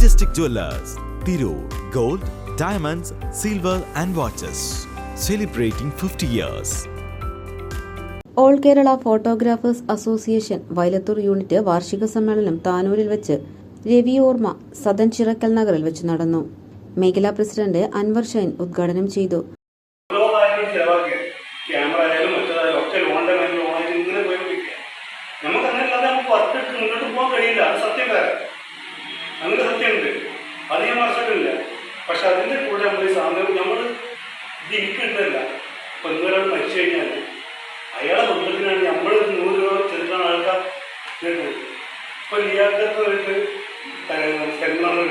Majestic jewellers Tirur gold diamonds silver and watches celebrating fifty years all Kerala photographers association Vayalathur unit വാർഷിക സമ്മേളനം താനൂരിൽ വെച്ച് രവി ഓർമ്മ സദൻ ചിറക്കൽ നഗറിൽ വെച്ച് നടന്നു. മേഖലാ പ്രസിഡന്റ് അൻവർ ഷൈൻ ഉദ്ഘാടനം ചെയ്തു. നമുക്ക് അങ്ങനെ അല്ലാതെ നമുക്ക് വർക്ക് എടുത്ത് മുന്നോട്ട് പോകാൻ കഴിയില്ല. സത്യം സത്യക്കാരൻ അങ്ങനെ സത്യമുണ്ട് അത് ഞാൻ മറച്ചിട്ടില്ല പക്ഷെ അതിന്റെ കൂടെ നമ്മൾ ഈ സാമ്യം നമ്മൾ ഇത് എനിക്കുണ്ടല്ല ഇപ്പൊ ഇന്നൊരാൾ മരിച്ചു കഴിഞ്ഞാൽ അയാളെ കുടുംബത്തിനാണ് നമ്മൾ നൂറ് രൂപ ചെറുക്കാൻ ആൾക്കാർ കേട്ടു ഇപ്പൊ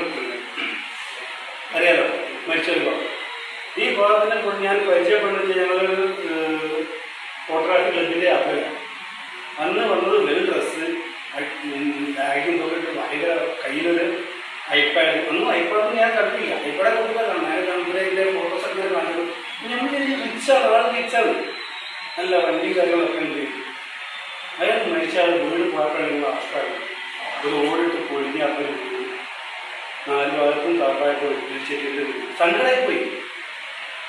കിട്ടുന്നത് അറിയാലോ? മരിച്ചു ഈ ഭാഗത്തിനെ കുറിച്ച് ഞാൻ ഇവിടെ ഞാൻ കമ്പ്യൂട്ടറിന്റെ ഫോട്ടോസ് ഒക്കെ കണ്ടത് നമ്മൾ റിച്ചാണ് അതാണ് റിച്ചാണ് നല്ല വണ്ടിയും കാര്യങ്ങളൊക്കെ ഉണ്ട്. അയാൾ മരിച്ചാൽ വീട് പാർക്കാനുള്ള അവസ്ഥയാണ് ഒരു ഓടിട്ട് പൊളിഞ്ഞ വീട് നാല് ഭാഗത്തും താപ്പായിട്ട് ഒഴിച്ചിട്ട് സങ്കടമായി പോയി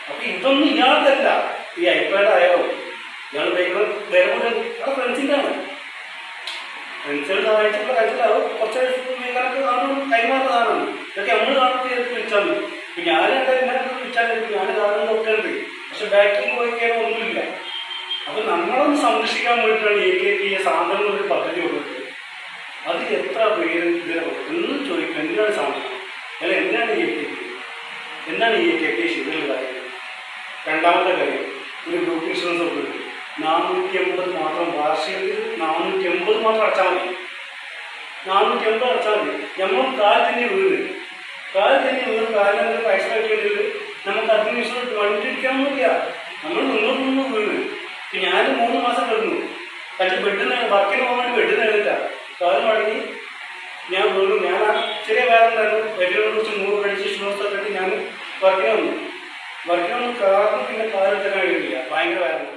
അപ്പൊ ഇതൊന്നും ഇയാൾക്കല്ല ഈ ഐപാഡ് ആയോ ഇയാൾ ബൈക്കുകൾ വേറെ അത് ഫ്രണ്ട്സിന്റെ ആണ്. ഫ്രണ്ട്സുകൾ സഹായിച്ചിട്ടുള്ള കാര്യത്തിലാവും. അത് കുറച്ച് കാണുന്നതൊക്കെ പക്ഷെ ബാക്കിൽ പോയി ഒന്നുമില്ല. അപ്പൊ നമ്മളൊന്ന് സംരക്ഷിക്കാൻ വേണ്ടിയിട്ടാണ് എ കെ പി എ സാധനം ഒരു പദ്ധതി കൊടുക്കുന്നത് അത് എത്ര പേര് ഇതിനെ ഒന്നും ചോദിക്കും എന്തിനാണ് സാധനം? അല്ല എന്താണ് എ കെ പി എന്താണ് എ കെ പി കാര്യം? രണ്ടാമത്തെ കാര്യം ഒരു ഗ്രൂപ്പ് ഇൻഷുറൻസ് ഒക്കെ നാനൂറ്റി എൺപത് മാത്രം വാർഷികത്തിൽ നാനൂറ്റി എൺപത് മാത്രം അടച്ചാൽ മതി. നാനൂറ്റി എൺപത് അടച്ചാൽ മതി. നമ്മൾ കാൽ തന്നെ വീട് കാൽ തന്നെ വീട് കാലിന് പൈസ കെട്ടിയിട്ട് നമുക്ക് അതിന് ഇൻഷുറൻസ് അടിക്കാനൊന്നുമില്ല നമ്മൾ മുന്നോട്ട് നിന്ന് വീണ് ഞാൻ മൂന്ന് മാസം കിടന്നു. പക്ഷെ വെട്ടുന്ന വർക്കിന് പോകാൻ വേണ്ടി ബെഡിന് എഴുതില്ല കാൽ മടങ്ങി ഞാൻ വീണു. ഞാൻ ആ ചെറിയ വേറെ ഉണ്ടായിരുന്നു. ബെഡിനെ കുറിച്ച് മൂന്ന് ഇൻഷുറൻസ് ഒക്കെ ഇട്ട് ഞാൻ വർക്കിന് വന്നു. വർക്കിന് വന്നു കാരണം പിന്നെ കാലെടുക്കാൻ കഴിയുന്നില്ല. ഭയങ്കര വേദന.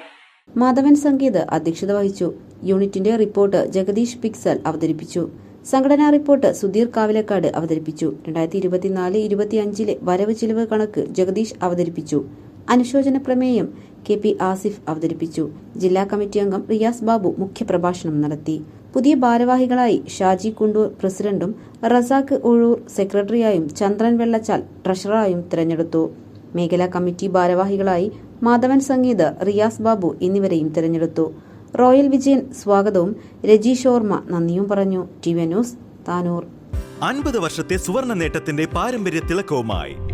മാധവൻ സംഗീത് അധ്യക്ഷത വഹിച്ചു. യൂണിറ്റിന്റെ റിപ്പോർട്ട് ജഗദീഷ് പിക്സൽ അവതരിപ്പിച്ചു. സംഘടനാ റിപ്പോർട്ട് സുധീർ കാവിലക്കാട് അവതരിപ്പിച്ചു. രണ്ടായിരത്തി ഇരുപത്തിനാല് ഇരുപത്തിയഞ്ചിലെ വരവ് ചിലവ് കണക്ക് ജഗദീഷ് അവതരിപ്പിച്ചു. അനുശോചന പ്രമേയം കെ പി ആസിഫ് അവതരിപ്പിച്ചു. ജില്ലാ കമ്മിറ്റി അംഗം റിയാസ് ബാബു മുഖ്യപ്രഭാഷണം നടത്തി. പുതിയ ഭാരവാഹികളായി ഷാജി കുണ്ടൂർ പ്രസിഡന്റും റസാഖ് ഉഴൂർ സെക്രട്ടറിയായും ചന്ദ്രൻ വെള്ളച്ചാൽ ട്രഷററായും തിരഞ്ഞെടുത്തു. മേഖലാ കമ്മിറ്റി ഭാരവാഹികളായി മാധവൻ സംഗീത് റിയാസ് ബാബു എന്നിവരെയും തിരഞ്ഞെടുത്തു. റോയൽ വിജയൻ സ്വാഗതവും രജീഷ് ഓർമ്മ നന്ദിയും പറഞ്ഞു. T V news Tanur. അൻപത് വർഷത്തെ സുവർണ നേട്ടത്തിന്റെ പാരമ്പര്യ തിളക്കവുമായി